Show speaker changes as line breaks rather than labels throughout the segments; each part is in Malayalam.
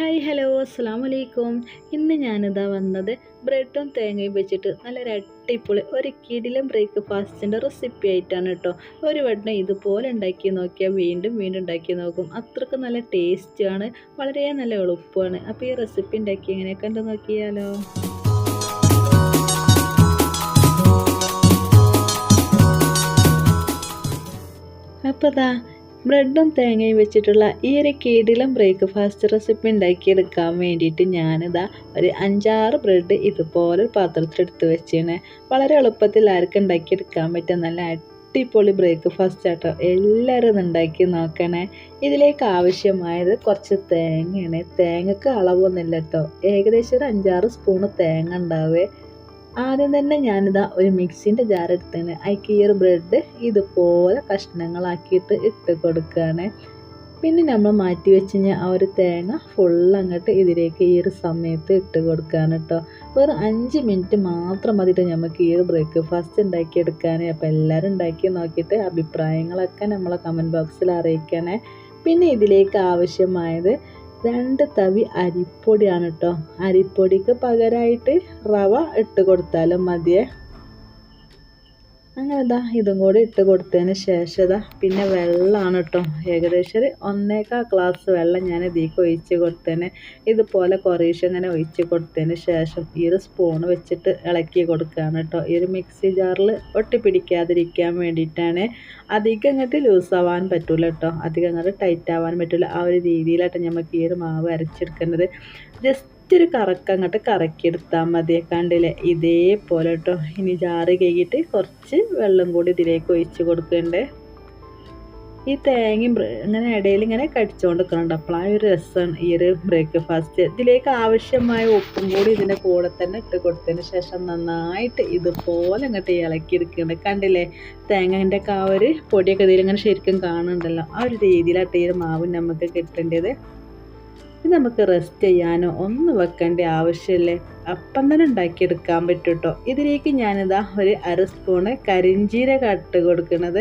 ഹായ് ഹലോ അസ്സാം വലൈക്കും ഇന്ന് ഞാനിതാ വന്നത് ബ്രെഡും തേങ്ങയും വെച്ചിട്ട് നല്ലൊരു അടിപൊളി ഒരു കിടിലം ബ്രേക്ക്ഫാസ്റ്റിന്റെ റെസിപ്പി ആയിട്ടാണ് കേട്ടോ ഒരു വട്ടം ഇതുപോലെ ഉണ്ടാക്കി നോക്കിയാൽ വീണ്ടും വീണ്ടും ഉണ്ടാക്കി നോക്കും. അത്രയ്ക്ക് നല്ല ടേസ്റ്റാണ് വളരെ നല്ല എളുപ്പമാണ്. അപ്പോൾ ഈ റെസിപ്പി ഉണ്ടാക്കി എങ്ങനെ കണ്ടു നോക്കിയാലോ? അപ്പോൾ ഇതാ ബ്രെഡും തേങ്ങയും വെച്ചിട്ടുള്ള ഈ ഒരു കീടിലും ബ്രേക്ക്ഫാസ്റ്റ് റെസിപ്പി ഉണ്ടാക്കിയെടുക്കാൻ വേണ്ടിയിട്ട് ഞാനിതാ ഒരു അഞ്ചാറ് ബ്രെഡ് ഇതുപോലെ പാത്രത്തിലെടുത്ത് വെച്ചാണ് വളരെ എളുപ്പത്തിൽ ആർക്കും ഉണ്ടാക്കിയെടുക്കാൻ പറ്റും നല്ല അടിപൊളി ബ്രേക്ക്ഫാസ്റ്റ് ആട്ടോ. എല്ലാവരും ഉണ്ടാക്കി നോക്കണേ. ഇതിലേക്ക് ആവശ്യമായത് കുറച്ച് തേങ്ങയാണ്. തേങ്ങക്ക് അളവൊന്നുമില്ല കേട്ടോ. ഏകദേശം ഒരു അഞ്ചാറ് സ്പൂണ് തേങ്ങ ഉണ്ടാവേ. ആദ്യം തന്നെ ഞാനിതാ ഒരു മിക്സിന്റെ ജാർ എടുത്തേന് അതിക്ക് ഈ ഒരു ബ്രെഡ് ഇതുപോലെ കഷ്ണങ്ങളാക്കിയിട്ട് ഇട്ട് കൊടുക്കുകയാണ് പിന്നെ നമ്മൾ മാറ്റി വെച്ച് കഴിഞ്ഞാൽ ആ ഒരു തേങ്ങ ഫുൾ അങ്ങോട്ട് ഇതിലേക്ക് ഈ ഒരു സമയത്ത് ഇട്ട് കൊടുക്കുകയാണ് കേട്ടോ വെറും അഞ്ച് മിനിറ്റ് മാത്രം മതിയിട്ട് നമുക്ക് ഈ ഒരു ബ്രേക്ക്ഫാസ്റ്റ് ഉണ്ടാക്കിയെടുക്കാൻ അപ്പോൾ എല്ലാവരും ഉണ്ടാക്കി നോക്കിയിട്ട് അഭിപ്രായങ്ങളൊക്കെ നമ്മളെ കമന്റ് ബോക്സിൽ അറിയിക്കണേ. പിന്നെ ഇതിലേക്ക് ആവശ്യമായത് രണ്ട് തവി അരിപ്പൊടിയാണ് കേട്ടോ അരിപ്പൊടിക്ക് പകരമായിട്ട് റവ ഇട്ട് കൊടുത്താലും മതിയേ. അങ്ങനെ ഇതാ ഇതും കൂടി ഇട്ട് കൊടുത്തതിന് ശേഷം ഇതാ പിന്നെ വെള്ളമാണ് കേട്ടോ. ഏകദേശം ഒരു ഒന്നേക്കാൾ ഗ്ലാസ് വെള്ളം ഞാൻ ഇതിലേക്ക് ഒഴിച്ച് കൊടുത്തേനെ ഇതുപോലെ കുറേശ്ശെ ഇങ്ങനെ ഒഴിച്ച് കൊടുത്തതിന് ശേഷം ഈ ഒരു സ്പൂൺ വെച്ചിട്ട് ഇളക്കി കൊടുക്കുകയാണ് കേട്ടോ. ഈ ഒരു മിക്സി ജാറിൽ ഒട്ടിപ്പിടിക്കാതിരിക്കാൻ വേണ്ടിയിട്ടാണ് അധികം അങ്ങോട്ട് ലൂസാവാൻ പറ്റില്ല കേട്ടോ. അധികം അങ്ങോട്ട് ടൈറ്റ് ആവാൻ പറ്റില്ല ആ ഒരു രീതിയിലായിട്ട് നമുക്ക് ഈ ഒരു മാവ് അരച്ചെടുക്കേണ്ടത്. ജസ്റ്റ് ഒരു കറക്കം അങ്ങോട്ട് കറക്കിയെടുത്താൽ മതി. കണ്ടില്ലേ? ഇതേപോലെ കേട്ടോ ഇനി ജാറ് കഴുകിയിട്ട് കുറച്ച് വെള്ളം കൂടി ഇതിലേക്ക് ഒഴിച്ച് കൊടുക്കണ്ടേ? ഈ തേങ്ങയും ഇങ്ങനെ ഇടയിൽ ഇങ്ങനെ കടിച്ചുകൊണ്ട് നിൽക്കുന്നുണ്ട് അപ്പോൾ ആ ഒരു രസമാണ് ഈ ഒരു ബ്രേക്ക്ഫാസ്റ്റ് ഇതിലേക്ക് ആവശ്യമായ ഉപ്പും കൂടി ഇതിന്റെ കൂടെ തന്നെ ഇട്ട് കൊടുത്തതിന് ശേഷം നന്നായിട്ട് ഇതുപോലെ ഇങ്ങോട്ട് ഇളക്കി എടുക്കുന്നുണ്ട് കണ്ടില്ലേ? തേങ്ങന്റെ ഒക്കെ ആ ഒരു പൊടിയൊക്കെ ഇതിലിങ്ങനെ ശരിക്കും കാണുന്നുണ്ടല്ലോ. ആ ഒരു രീതിയിലായിട്ട് ഈ ഒരു മാവ് നമുക്ക് കിട്ടേണ്ടത്. ഇത് നമുക്ക് റെസ്റ്റ് ചെയ്യാനോ ഒന്നും വെക്കേണ്ട ആവശ്യമില്ലേ? അപ്പം തന്നെ ഉണ്ടാക്കിയെടുക്കാൻ പറ്റും കേട്ടോ ഇതിലേക്ക് ഞാനിതാ ഒരു അര സ്പൂണ് കരിഞ്ചീരക ഇട്ട് കൊടുക്കുന്നത്.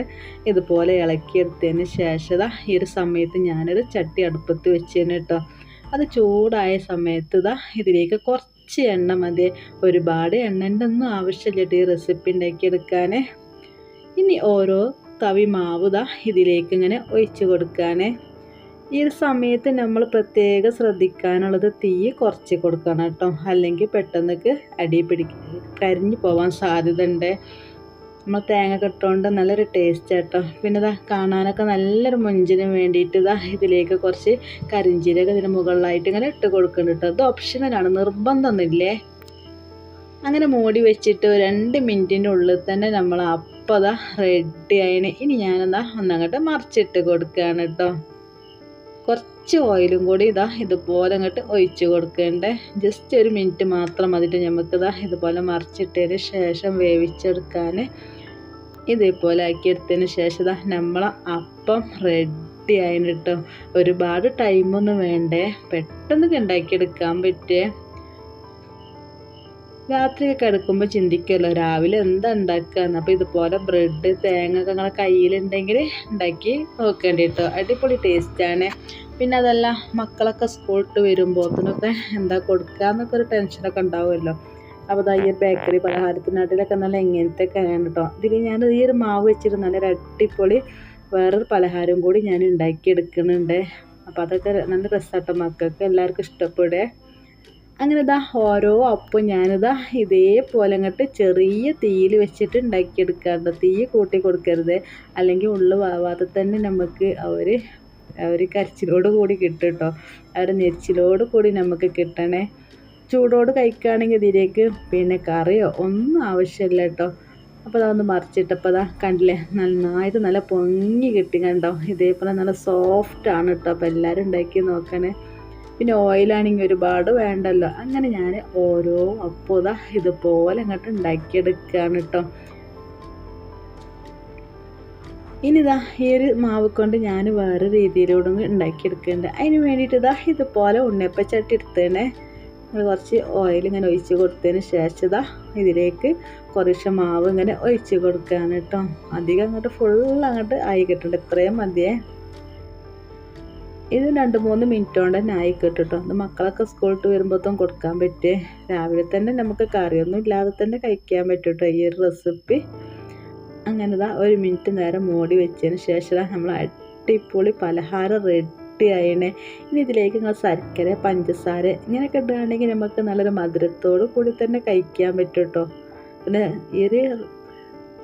ഇതുപോലെ ഇളക്കിയെടുത്തതിന് ശേഷം ഈ ഒരു സമയത്ത് ഞാനൊരു ചട്ടി അടുപ്പത്ത് വെച്ചതിന് കേട്ടോ അത് ചൂടായ സമയത്ത് ഇതാ ഇതിലേക്ക് കുറച്ച് എണ്ണ മതി. ഒരുപാട് എണ്ണന്റെ ഒന്നും ആവശ്യമില്ല ഈ റെസിപ്പി ഉണ്ടാക്കിയെടുക്കാൻ ഇനി ഓരോ തവി മാവ് ഇതാ ഇതിലേക്ക് ഇങ്ങനെ ഒഴിച്ച് കൊടുക്കാനേ. ഈ സമയത്ത് നമ്മൾ പ്രത്യേകം ശ്രദ്ധിക്കാനുള്ളത് തീ കുറച്ച് കൊടുക്കണം കേട്ടോ. അല്ലെങ്കിൽ പെട്ടെന്നൊക്കെ അടി പിടിക്കും കരിഞ്ഞു പോകാൻ സാധ്യത ഉണ്ട് നമ്മൾ തേങ്ങ കിട്ടുകൊണ്ട് നല്ലൊരു ടേസ്റ്റ് കേട്ടോ പിന്നെ ഇതാ കാണാനൊക്കെ നല്ലൊരു മുഞ്ചിന് വേണ്ടിയിട്ട് ഇതാ ഇതിലേക്ക് കുറച്ച് കരിഞ്ചീരക ഇതിന് മുകളിലായിട്ട് ഇങ്ങനെ ഇട്ട് കൊടുക്കുന്നുണ്ട് കേട്ടോ. ഇത് ഓപ്ഷണലാണ് നിർബന്ധമൊന്നുമില്ലേ? അങ്ങനെ മൂടി വെച്ചിട്ട് രണ്ട് മിനിറ്റിന്റെ ഉള്ളിൽ തന്നെ നമ്മൾ അപ്പം അതാ റെഡി ആയിന്. ഇനി ഞാനെന്താ ഒന്നങ്ങോട്ട് മറിച്ചിട്ട് കൊടുക്കുകയാണ് കേട്ടോ. കുറച്ച് ഓയിലും കൂടി ഇതാ ഇതുപോലെ അങ്ങോട്ട് ഒഴിച്ചു കൊടുക്കേണ്ടേ. ജസ്റ്റ് ഒരു മിനിറ്റ് മാത്രം മതിട്ട് നമുക്കിതാ ഇതുപോലെ മറിച്ചിട്ടതിന് ശേഷം വേവിച്ചെടുക്കാൻ ഇതേപോലെ ആക്കിയെടുത്തതിന് ശേഷം ഇതാ നമ്മളെ അപ്പം റെഡി ആയിട്ടോ ഒരുപാട് ടൈമൊന്നും വേണ്ടേ. പെട്ടെന്ന് ഉണ്ടാക്കിയെടുക്കാൻ പറ്റിയേ രാത്രിയൊക്കെ കിടക്കുമ്പോൾ ചിന്തിക്കുമല്ലോ രാവിലെ എന്താ ഉണ്ടാക്കുകയെന്ന് അപ്പോൾ ഇതുപോലെ ബ്രെഡ് തേങ്ങ ഒക്കെ നിങ്ങളെ കയ്യിലുണ്ടെങ്കിൽ ഉണ്ടാക്കി നോക്കേണ്ടി കേട്ടോ അടിപൊളി ടേസ്റ്റാണ് പിന്നെ അതല്ല മക്കളൊക്കെ സ്കൂളിട്ട് വരുമ്പോഴത്തേനൊക്കെ എന്താ കൊടുക്കുക എന്നൊക്കെ ഒരു ടെൻഷനൊക്കെ ഉണ്ടാവുമല്ലോ. അപ്പോൾ അതാ ഈ ബേക്കറി പലഹാരത്തിനാട്ടിലൊക്കെ നല്ല എങ്ങനത്തെ ആണ് കേട്ടോ ഇതിൽ ഞാൻ ഈ ഒരു മാവ് വെച്ചിട്ട് നല്ല അടിപൊളി വേറൊരു പലഹാരം കൂടി ഞാൻ ഉണ്ടാക്കി എടുക്കുന്നുണ്ട് അപ്പോൾ അതൊക്കെ നല്ല രസമാട്ടോ മക്കൾക്ക്. എല്ലാവർക്കും ഇഷ്ടപ്പെടുക. അങ്ങനെ ഇതാ ഓരോ അപ്പം ഞാനിതാ ഇതേപോലെ അങ്ങോട്ട് ചെറിയ തീയിൽ വെച്ചിട്ട് ഉണ്ടാക്കിയെടുക്കാറുണ്ട് തീ കൂട്ടി കൊടുക്കരുത്. അല്ലെങ്കിൽ ഉള്ളു വാവാതെ തന്നെ നമുക്ക് അവർ അവർ കരച്ചിലോട് കൂടി കിട്ടും കേട്ടോ അവർ നെരിച്ചിലോട് കൂടി നമുക്ക് കിട്ടണേ. ചൂടോട് കഴിക്കുകയാണെങ്കിൽ ഇതിലേക്ക് പിന്നെ കറിയോ ഒന്നും ആവശ്യമില്ല കേട്ടോ അപ്പോൾ അതൊന്ന് മറിച്ചിട്ടപ്പോൾ അതാ കണ്ടില്ലേ? നന്നായിട്ട് നല്ല പൊങ്ങി കിട്ടി കണ്ടോ? ഇതേപോലെ നല്ല സോഫ്റ്റ് ആണ് കേട്ടോ അപ്പോൾ എല്ലാവരും ഉണ്ടാക്കി നോക്കണേ. പിന്നെ ഓയിലാണെങ്കിൽ ഒരുപാട് വേണ്ടല്ലോ. അങ്ങനെ ഞാൻ ഓരോ അപ്പോൾ ഇതാ ഇതുപോലെ അങ്ങോട്ട് ഉണ്ടാക്കിയെടുക്കുകയാണ് കേട്ടോ ഇനിതാ ഈ ഒരു മാവ് കൊണ്ട് ഞാൻ വേറെ രീതിയിലൂടെ ഉണ്ടാക്കിയെടുക്കുന്നുണ്ട്. അതിന് വേണ്ടിയിട്ട് ഇതാ ഇതുപോലെ ഉണ്ണിയപ്പച്ചട്ടി എടുത്തേണേ കുറച്ച് ഓയിൽ ഇങ്ങനെ ഒഴിച്ച് കൊടുത്തതിന് ശേഷം ഇതാ ഇതിലേക്ക് കുറച്ച് മാവ് ഇങ്ങനെ ഒഴിച്ച് കൊടുക്കുകയാണ് കേട്ടോ അധികം അങ്ങോട്ട് ഫുൾ അങ്ങോട്ട് ആയി കിട്ടുന്നുണ്ട് ഇത്രയും മതിയേ. ഇത് രണ്ട് മൂന്ന് മിനിറ്റ് കൊണ്ട് തന്നെ ആയി കിട്ടും ഇത് മക്കളൊക്കെ സ്കൂളിട്ട് വരുമ്പോഴത്തും കൊടുക്കാൻ പറ്റിയ രാവിലെ തന്നെ നമുക്ക് കറിയൊന്നും ഇല്ലാതെ തന്നെ കഴിക്കാൻ പറ്റും കേട്ടോ ഈ ഒരു റെസിപ്പി അങ്ങനെ ഇതാ ഒരു മിനിറ്റ് നേരം മൂടി വെച്ചതിന് ശേഷം നമ്മൾ അടിപൊളി പലഹാരം റെഡി ആയിണേ ഇനി ഇതിലേക്ക് നിങ്ങൾ ശർക്കര പഞ്ചസാര ഇങ്ങനെയൊക്കെ ഇടുകയാണെങ്കിൽ നമുക്ക് നല്ലൊരു മധുരത്തോടു കൂടി തന്നെ കഴിക്കാൻ പറ്റും കേട്ടോ പിന്നെ ഈ ഒരു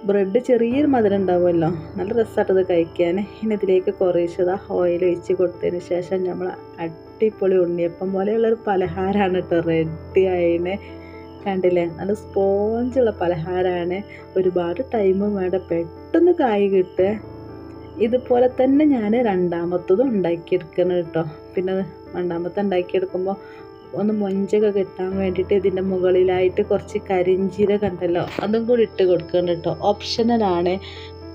ബ്രെഡ് ചെറിയൊരു മധുരം ഉണ്ടാവുമല്ലോ. നല്ല രസമായിട്ടത് കഴിക്കാൻ. ഇനി ഇതിലേക്ക് കുറേശ്ശത് ഓയിൽ ഒഴിച്ച് കൊടുത്തതിന് ശേഷം നമ്മൾ അടിപൊളി ഉണ്ണിയപ്പം പോലെയുള്ളൊരു പലഹാരമാണ് കേട്ടോ. റെഡി ആയതിനെ കണ്ടില്ലേ? നല്ല സ്പോഞ്ചുള്ള പലഹാരമാണ്. ഒരുപാട് ടൈമും വേണ്ട. പെട്ടെന്ന് കായ് കിട്ടുക. ഇതുപോലെ തന്നെ ഞാൻ രണ്ടാമത്തതും ഉണ്ടാക്കിയെടുക്കണം കേട്ടോ. പിന്നെ രണ്ടാമത്തെ ഉണ്ടാക്കിയെടുക്കുമ്പോൾ ഒന്ന് മൊഞ്ചൊക്കെ കിട്ടാൻ വേണ്ടിയിട്ട് ഇതിന്റെ മുകളിലായിട്ട് കുറച്ച് കരിഞ്ചീരകം ഉണ്ടല്ലോ അതും കൂടി ഇട്ട് കൊടുക്കണം കേട്ടോ. ഓപ്ഷനലാണ്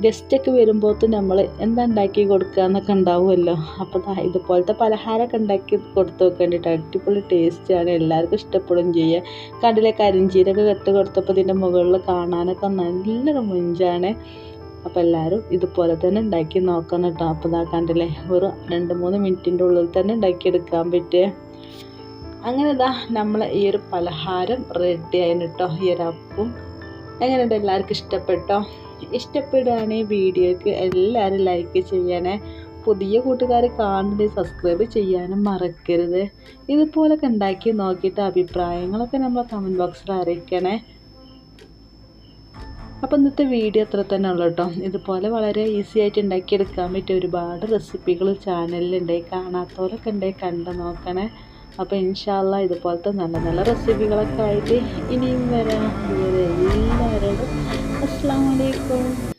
ഗസ്റ്റൊക്കെ വരുമ്പോൾ നമ്മൾ എന്താ ഉണ്ടാക്കി കൊടുക്കുക എന്നൊക്കെ ഉണ്ടാവുമല്ലോ. അപ്പോൾ ഇതുപോലത്തെ പലഹാരമൊക്കെ ഉണ്ടാക്കി കൊടുത്ത് വെക്കേണ്ടിട്ട് അടിപൊളി ടേസ്റ്റാണ് എല്ലാവർക്കും ഇഷ്ടപ്പെടുകയും ചെയ്യുക. കണ്ടിലെ കരിഞ്ചീരൊക്കെ കെട്ട് കൊടുത്തപ്പോൾ ഇതിന്റെ മുകളിൽ കാണാനൊക്കെ നല്ലൊരു മുഞ്ചാണ്. അപ്പോൾ എല്ലാവരും ഇതുപോലെ തന്നെ ഉണ്ടാക്കി നോക്കണം കേട്ടോ. അപ്പോൾ ഇതാ കണ്ടില്ലേ ഒരു രണ്ട് മൂന്ന് മിനിറ്റിന്റെ ഉള്ളിൽ തന്നെ ഉണ്ടാക്കിയെടുക്കാൻ പറ്റുക. അങ്ങനെ ഇതാ നമ്മൾ ഈ ഒരു പലഹാരം റെഡി ആയിരുന്നു കേട്ടോ ഈ ഒരു അപ്പം. എങ്ങനെയുണ്ട് എല്ലാവർക്കും ഇഷ്ടപ്പെട്ടോ? ഇഷ്ടപ്പെടുകയാണെങ്കിൽ വീഡിയോക്ക് എല്ലാവരും ലൈക്ക് ചെയ്യണേ. പുതിയ കൂട്ടുകാർ കാണുന്നത് സബ്സ്ക്രൈബ് ചെയ്യാനും മറക്കരുത്. ഇതുപോലൊക്കെ ഉണ്ടാക്കി നോക്കിയിട്ട് അഭിപ്രായങ്ങളൊക്കെ നമ്മൾ കമന്റ് ബോക്സിൽ അറിയിക്കണേ. അപ്പോൾ ഇന്നത്തെ വീഡിയോ അത്ര തന്നെ ഉള്ളൂ കേട്ടോ. ഇതുപോലെ വളരെ ഈസി ആയിട്ട് ഉണ്ടാക്കിയെടുക്കാൻ പറ്റിയ ഒരുപാട് റെസിപ്പികൾ ചാനലിലുണ്ടായി കാണാത്തവരൊക്കെ ഉണ്ടായി കണ്ടു നോക്കണേ. അപ്പോൾ ഇൻഷാല്ല ഇതുപോലത്തെ നല്ല നല്ല റെസിപ്പികളൊക്കെ ആയിട്ട് ഇനിയും വരാം. എല്ലാവരോടും അസ്സാം വലൈക്കും